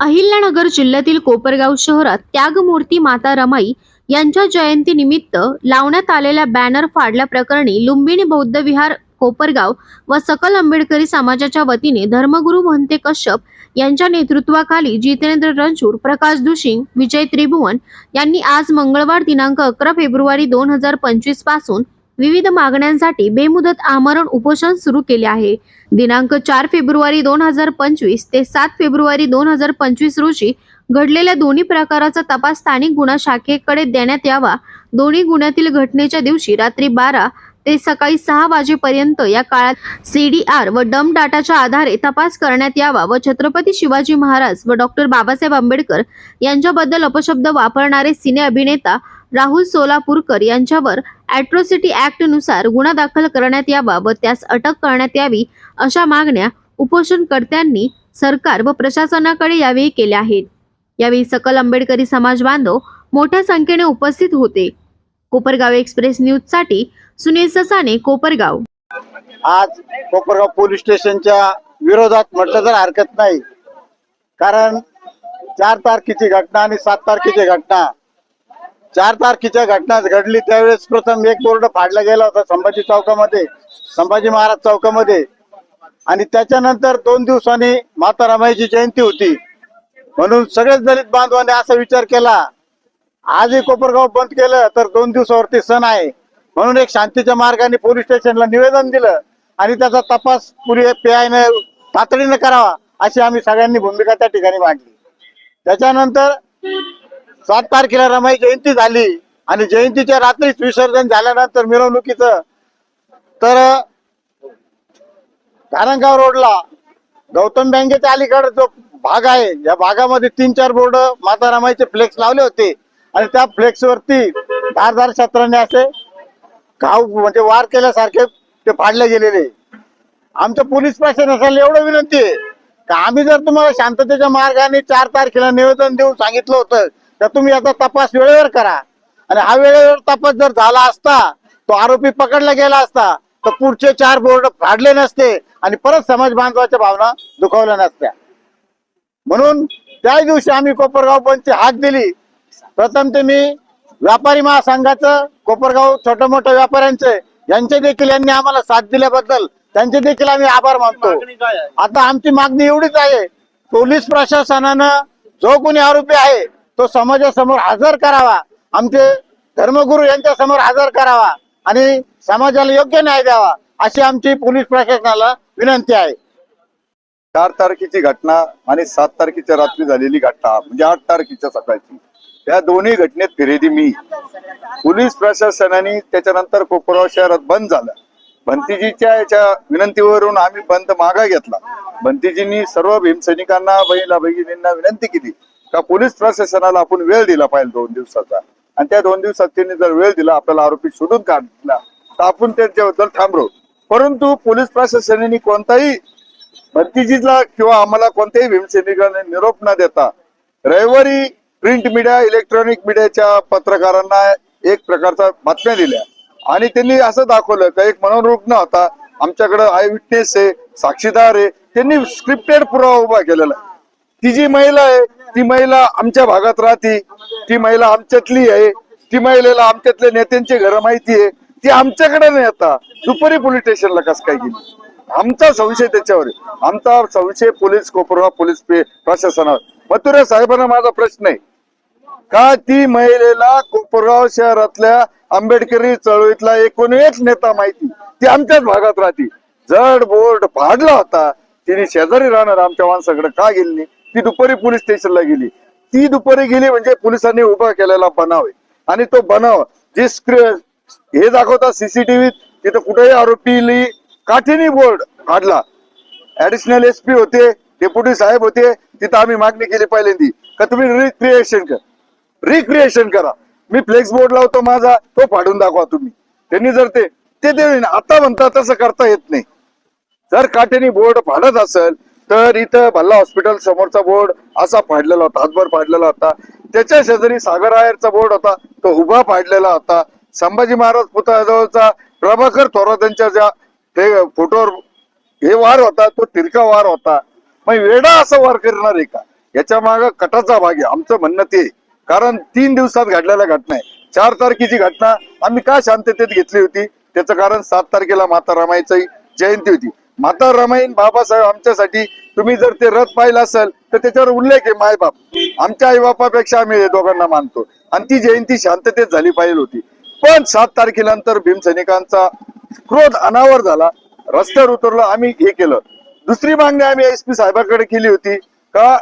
अहिल्यानगर जिल्ह्यातील कोपरगाव शहरात त्यागमूर्ती माता रमाई यांच्या जयंतीनिमित्त लावण्यात आलेल्या बॅनर फाडल्या प्रकरणी लुंबिनी बौद्ध विहार कोपरगाव व सकल आंबेडकरी समाजाच्या वतीने धर्मगुरू म्हणते कश्यप यांच्या नेतृत्वाखाली जितेंद्र रणछूड प्रकाश दुशिंग विजय त्रिभुवन यांनी आज मंगळवार दिनांक अकरा फेब्रुवारी दोन हजार पंचवीसपासून विविध मागण्यांसाठी बेमुदत आमरण उपोषण सुरू केले आहे. दिनांक चार फेब्रुवारी दोन हजार पंचवीस ते सात फेब्रुवारी दोन हजार पंचवीस रोजी घडलेल्या दोन्ही प्रकाराचा तपास स्थानिक गुन्हा शाखेकडे देण्यात यावा. दोन्ही गुन्ह्यातील घटनेच्या दिवशी रात्री बारा ते सकाळी सहा वाजेपर्यंत या काळात सीडीआर व डम डाटाच्या आधारे तपास करण्यात यावा व छत्रपती शिवाजी महाराज व डॉक्टर बाबासाहेब आंबेडकर यांच्याबद्दल अपशब्द वापरणारे सिने अभिनेता राहुल सोलापूरकर यांच्यावर अॅट्रॉसिटी ऍक्टनुसार गुन्हा दाखल करण्यात यावा व त्यास अटक करण्यात यावी अशा मागण्या उपोषणकर्त्यांनी सरकार व प्रशासनाकडे यावेळी केल्या आहेत. यावेळी सकल आंबेडकरी समाज बांधव मोठ्या संख्येने उपस्थित होते. कोपरगाव एक्सप्रेस न्यूजसाठी सुनील ससाने कोपरगाव. आज कोपरगाव पोलीस स्टेशनच्या विरोधात म्हटलं तर हरकत नाही. कारण चार तारखेची घटना आणि सात तारखेची घटना चार तारखेच्या घटना घडली. त्यावेळेस प्रथम एक बोर्ड फाडला गेला होता संभाजी चौकामध्ये संभाजी महाराज चौकामध्ये. आणि त्याच्यानंतर दोन दिवसांनी माता रमाईची जयंती होती. म्हणून सगळेच दलित बांधवांनी असा विचार केला आजही कोपरगाव बंद केलं तर दोन दिवसावरती सण आहे. म्हणून एक शांतीच्या मार्गाने पोलीस स्टेशनला निवेदन दिलं आणि त्याचा तपास पुरी पीआयने तातडीने करावा अशी आम्ही सगळ्यांनी भूमिका त्या ठिकाणी मांडली. त्याच्यानंतर सात तारखेला रमाई जयंती झाली आणि जयंतीच्या रात्रीच विसर्जन झाल्यानंतर मिरवणुकीचं. तर कारंगाव रोडला गौतम बँकेच्या अलीकडे जो भाग आहे या भागामध्ये तीन चार बोर्ड माता रमाईचे फ्लेक्स लावले होते. आणि त्या फ्लेक्स वरती धारदार शस्त्राने असे घाव म्हणजे वार केल्यासारखे ते फाडले गेलेले. आमच्या पोलीस प्रशासनाला एवढं विनंती आहे. का आम्ही जर तुम्हाला शांततेच्या मार्गाने चार तारखेला निवेदन देऊन सांगितलं होतं तर तुम्ही याचा तपास वेळेवर करा. आणि हा वेळेवर तपास जर झाला असता तो आरोपी पकडला गेला असता तर पुढचे चार बोर्ड फाडले नसते आणि परत समाज बांधवाच्या भावना दुखावल्या नसत्या. म्हणून त्याच दिवशी आम्ही कोपरगाव बंदची हाक दिली. प्रथम ते मी व्यापारी महासंघाचं कोपरगाव छोट्या मोठ्या व्यापाऱ्यांचे यांचे देखील यांनी आम्हाला साथ दिल्याबद्दल त्यांचे देखील आम्ही आभार मानतो. आता आमची मागणी एवढीच आहे. पोलीस प्रशासनानं जो कोणी आरोपी आहे तो समाजासमोर हजर करावा. आमचे धर्मगुरू यांच्या समोर हजर करावा आणि समाजाला योग्य न्याय द्यावा अशी आमची पोलीस प्रशासनाला विनंती आहे. चार तारखेची घटना आणि सात तारखेच्या रात्री झालेली घटना म्हणजे आठ तारखेच्या सकाळची. या दोन्ही घटनेत फिरेदी मी. पोलीस प्रशासनाने त्याच्यानंतर कोपरगाव शहरात बंद झालं. भंतीजीच्या याच्या विनंतीवरून आम्ही बंद मागा घेतला. भंतीजींनी सर्व भीमसैनिकांना बहिणीला भगिनींना विनंती केली. का पोलीस प्रशासनाला आपण वेळ दिला पाहिजे दोन दिवसाचा? आणि त्या दोन दिवसात त्यांनी जर वेळ दिला आपल्याला आरोपी शोधून काढला तर आपण त्यांच्याबद्दल थांबलो. परंतु पोलीस प्रशासनाने कोणताही भरतीजीला किंवा आम्हाला कोणत्याही भीमसैनिकांना निरोप न देता रविवारी प्रिंट मीडिया इलेक्ट्रॉनिक मीडियाच्या पत्रकारांना एक प्रकारचा बातम्या दिल्या. आणि त्यांनी असं दाखवलं का एक मनोरुग्ण होता आमच्याकडे आय विटनेस आहे साक्षीदार आहे त्यांनी स्क्रिप्टेड पुरावा उभा केलेला आहे. ती जी महिला आहे ती महिला आमच्या भागात राहते ती महिला आमच्यातली आहे ती महिलेला आमच्यातल्या नेत्यांची घरं माहिती आहे ती आमच्याकडे नाही आता. दुपारी पोलीस स्टेशनला कस काय गेली? आमचा संशय त्याच्यावर आहे. आमचा संशय पोलीस कोपरगाव पोलीस प्रशासनावर. मथुरे साहेबांना माझा प्रश्न आहे. का ती महिलेला कोपरगाव शहरातल्या आंबेडकरी चळवळीतला एकूण एक नेता माहिती? ती आमच्याच भागात राहते. जड बोर्ड फाडला होता. तिने शेजारी राहणार आमच्या माणसाकडे. का गेली नाही? ती दुपारी पोलीस स्टेशनला गेली. ती दुपारी गेली म्हणजे पोलिसांनी उभा केलेला बनाव आहे. आणि तो बनाव जे स्क्र- हे दाखवतात सीसीटीव्ही तिथं कुठेही आरोपी काठीनी बोर्ड काढला. ऍडिशनल एस पी होते डेप्युटी साहेब होते तिथं आम्ही मागणी केली पहिल्यांदी. का तुम्ही रिक्रिएशन कर. रिक्रिएशन करा. मी फ्लेक्स बोर्ड लावतो माझा तो फाडून दाखवा तुम्ही. त्यांनी जर ते ते आता म्हणता तसं करता येत नाही. जर काठ्याने बोर्ड फाडत असेल तर इथं भल्ला हॉस्पिटल समोरचा बोर्ड असा फाडलेला होता हातभर फाडलेला होता. त्याच्या शेजारी सागर आयरचा बोर्ड होता तो उभा फाडलेला होता. संभाजी महाराज पुतळ्याजवळचा प्रभाकर थोरातांच्या ज्या ते फोटोवर हे वार होता तो तिरका वार होता. मग वेडा असा वार करणार आहे का? याच्या माग कटाचा भाग आहे आमचं म्हणणं ते कारण तीन दिवसात घडलेल्या घटना आहे. चार तारखेची घटना आम्ही का शांततेत घेतली होती? त्याचं कारण सात तारखेला माता रमाईची जयंती होती. माता रमाई बाबासाहेब आमच्यासाठी तुम्ही जर ते रथ पाहिलं असेल तर त्याच्यावर उल्लेख आहे मायबाप. आमच्या आई बापापेक्षा आम्ही दोघांना मानतो. आणि ती जयंती शांततेत झाली पाहिजे होती. पण सात तारखेनंतर भीमसैनिकांचा क्रोध अनावर झाला. रस्त्यावर उतरलो आम्ही हे केलं. दुसरी मागणी आम्ही एस पी साहेबांकडे केली होती का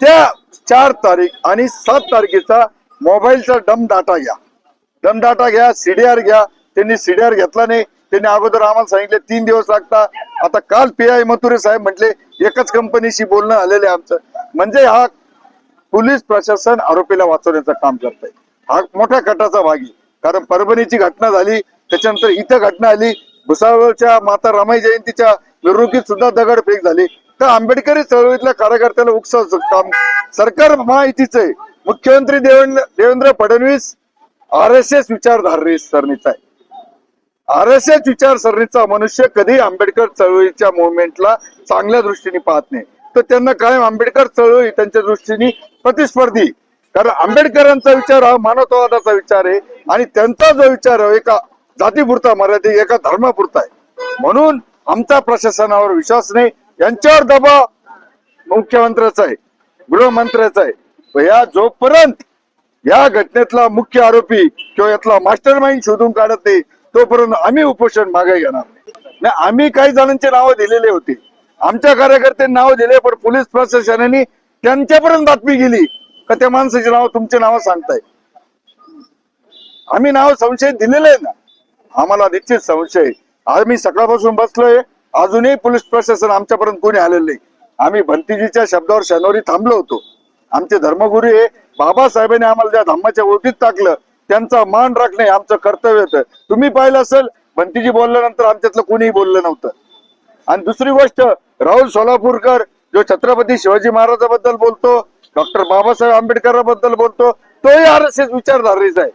त्या चार तारीख आणि सात तारखेचा मोबाईलचा डम डाटा घ्या. डम डाटा घ्या सीडीआर घ्या. त्यांनी सीडीआर घेतला नाही. त्यांनी अगोदर आम्हाला सांगितले तीन दिवस लागता. आता काल पी आय मथुरे साहेब म्हटले एकच कंपनीशी बोलणं आलेलं आहे आमचं. म्हणजे हा पोलीस प्रशासन आरोपीला वाचवण्याचं काम करत आहे हा मोठ्या कटाचा भाग आहे. कारण परभणीची घटना झाली त्याच्यानंतर इथं घटना आली भुसावळच्या माता रमाई जयंतीच्या मिरवणुकीत सुद्धा दगडफेक झाली. तर आंबेडकरी चळवळीतल्या कार्यकर्त्याला उकसाचं काम. सरकार महायुतीचं आहे. मुख्यमंत्री Devendra Devendra Fadnavis R S S विचारधारे सरणीचा आहे. आर एस एस विचारसरणीचा मनुष्य कधी आंबेडकर चळवळीच्या मुवमेंटला चांगल्या दृष्टीने पाहत नाही. तर त्यांना कायम आंबेडकर चळवळी त्यांच्या दृष्टीने प्रतिस्पर्धी. कारण आंबेडकरांचा विचार हा मानवतावादाचा विचार आहे आणि त्यांचा जो विचार आहे एका जातीपुरता मर्यादित एका धर्मापुरता आहे. म्हणून आमचा प्रशासनावर विश्वास नाही यांच्यावर दबाव मुख्यमंत्र्याचा आहे गृहमंत्र्याचा आहे. या जोपर्यंत या घटनेतला मुख्य आरोपी किंवा यातला मास्टर माइंड शोधून काढत नाही तोपर्यंत आम्ही उपोषण मागे घेणार नाही. आम्ही काही जणांचे नावं दिलेले होते. आमच्या कार्यकर्त्यांनी नाव दिले पण पोलीस प्रशासनाने त्यांच्यापर्यंत बातमी गेली का त्या माणसाची नाव तुमची नाव सांगताय. आम्ही नाव संशय दिलेले आहे ना. आम्हाला निश्चित संशय आहे. आम्ही सकाळपासून बसलोय. अजूनही पोलीस प्रशासन आमच्यापर्यंत कोणी आलेलं नाही. आम्ही भंतीजीच्या शब्दावर शनिवारी थांबलो होतो. आमचे धर्मगुरू हे बाबासाहेबांनी आम्हाला ज्या धम्माच्या ओळखीत टाकलं त्यांचा मान राखणे आमचं कर्तव्य होतं. तुम्ही पाहिलं असेल भंतीजी बोलल्यानंतर आमच्यातलं कोणीही बोललं नव्हतं. आणि दुसरी गोष्ट राहुल सोलापूरकर जो छत्रपती शिवाजी महाराजाबद्दल बोलतो डॉक्टर बाबासाहेब आंबेडकरांबद्दल बोलतो तोही आर एस एस विचारधारेचा आहे.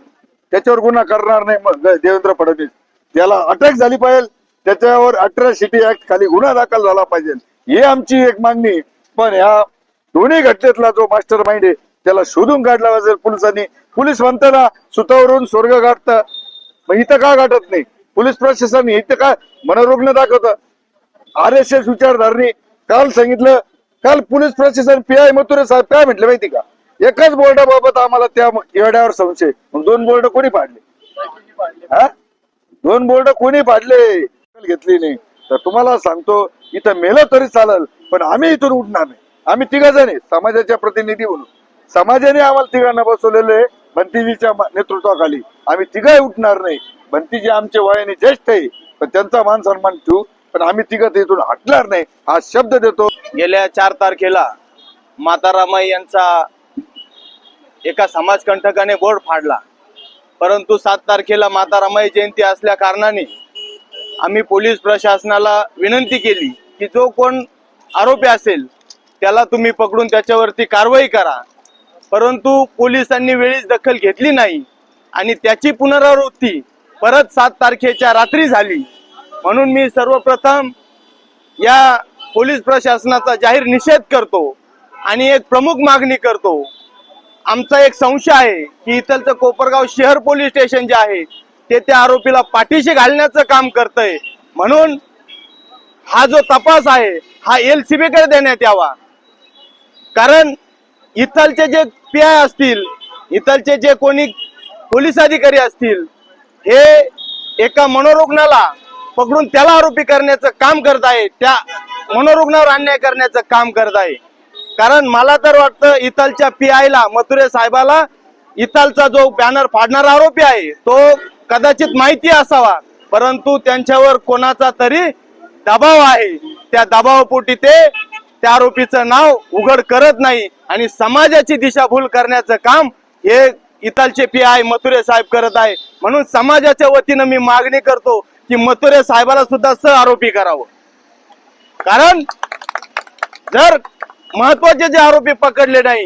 त्याच्यावर गुन्हा करणार नाही मग देवेंद्र फडणवीस. त्याला अटक झाली पाहिजे त्याच्यावर अट्रॉसिटी ऍक्ट खाली गुन्हा दाखल झाला पाहिजे. ही आमची एक मागणी. पण ह्या दोन्ही घटनेतला जो मास्टर माइंड आहे त्याला शोधून काढला पाहिजे पोलिसांनी. पोलीस म्हणताना सुतावरून स्वर्ग गाठत. मग इथं का गाठत नाही? पोलीस प्रशासन इथं काय मनोरुग्ण दाखवतं? आर एस एस विचारधारणी काल सांगितलं काल पोलीस प्रशासन पी आय मथुरे साहेब काय म्हटले माहिती का? एकाच बोर्डाबाबत आम्हाला त्या येड्यावर संशय. दोन बोर्ड कोणी पाडले? हा? दोन बोर्ड कोणी पाडले? घेतली नाही. तर तुम्हाला सांगतो इथं मेलं तरी चालेल पण आम्ही इथून उठणार नाही. आम्ही तिघ जण समाजाच्या प्रतिनिधी म्हणून. समाजाने आम्हाला तिघांना बसवलेलं आहे. भंतीजीच्या नेतृत्वाखाली. आम्ही तिघही उठणार नाही. भंतीजी आमचे वयाने ज्येष्ठ आहे. पण त्यांचा मान सन्मान ठेवू. पण आम्ही तिघं इथून हटणार नाही. हा शब्द देतो. गेल्या चार तारखेला मातारामाई यांचा एका समाजकंटकाने बोर्ड फाडला. परंतु सात तारखेला माता जयंती असल्या कारणाने आम्ही पोलीस प्रशासनाला विनंती केली की जो कोण आरोपी असेल त्याला तुम्ही पकडून त्याच्यावरती कारवाई करा. परंतु पोलिसांनी वेळीच दखल घेतली नाही आणि त्याची पुनरावृत्ती परत सात तारखेच्या रात्री झाली. म्हणून मी सर्वप्रथम या पोलीस प्रशासनाचा जाहीर निषेध करतो आणि एक प्रमुख मागणी करतो. आमचा एक संशय आहे की इथलचं कोपरगाव शहर पोलीस स्टेशन जे आहे ते त्या आरोपीला पाठीशी घालण्याचं काम करतंय. म्हणून हा जो तपास आहे हा एल सी बीकडे देण्यात यावा. कारण इथलचे जे पी आय असतील इथलचे जे कोणी पोलीस अधिकारी असतील हे एका मनोरुग्णाला पकडून त्याला आरोपी करण्याचं काम करत आहे त्या मनोरुग्णावर अन्याय करण्याचं काम करत आहे. कारण मला तर वाटतं इथलच्या पी आयला मथुरे साहेबाला इथलचा जो बॅनर फाडणारा आरोपी आहे तो कदाचित माहिती असावा. परंतु त्यांच्यावर कोणाचा तरी दबाव आहे. त्या दबावापोटी ते त्या आरोपीचं नाव उघड करत नाही आणि समाजाची दिशाभूल करण्याचं काम हे इतालचे पी आय मथुरे साहेब करत आहे. म्हणून समाजाच्या वतीनं मी मागणी करतो की मथुरे साहेबाला सुद्धा सह आरोपी करावं. कारण जर महत्त्वाचे जे आरोपी पकडले नाही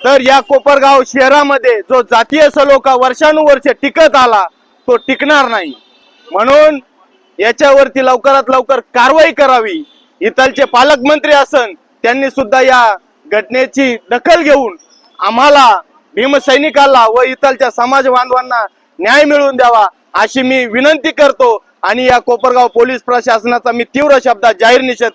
तर या कोपरगाव शहरामध्ये जो जातीय सलोखा वर्षानुवर्ष टिकत आला तो टिकणार नाही. म्हणून याच्यावरती लवकरात लवकर कारवाई करावी. इथलचे पालकमंत्री असन त्यांनी सुद्धा या घटनेची दखल घेऊन आम्हाला भीमसैनिकाला व इथलच्या समाज बांधवांना न्याय मिळवून द्यावा अशी मी विनंती करतो. आणि या कोपरगाव पोलीस प्रशासनाचा मी तीव्र शब्दात जाहीर निषेध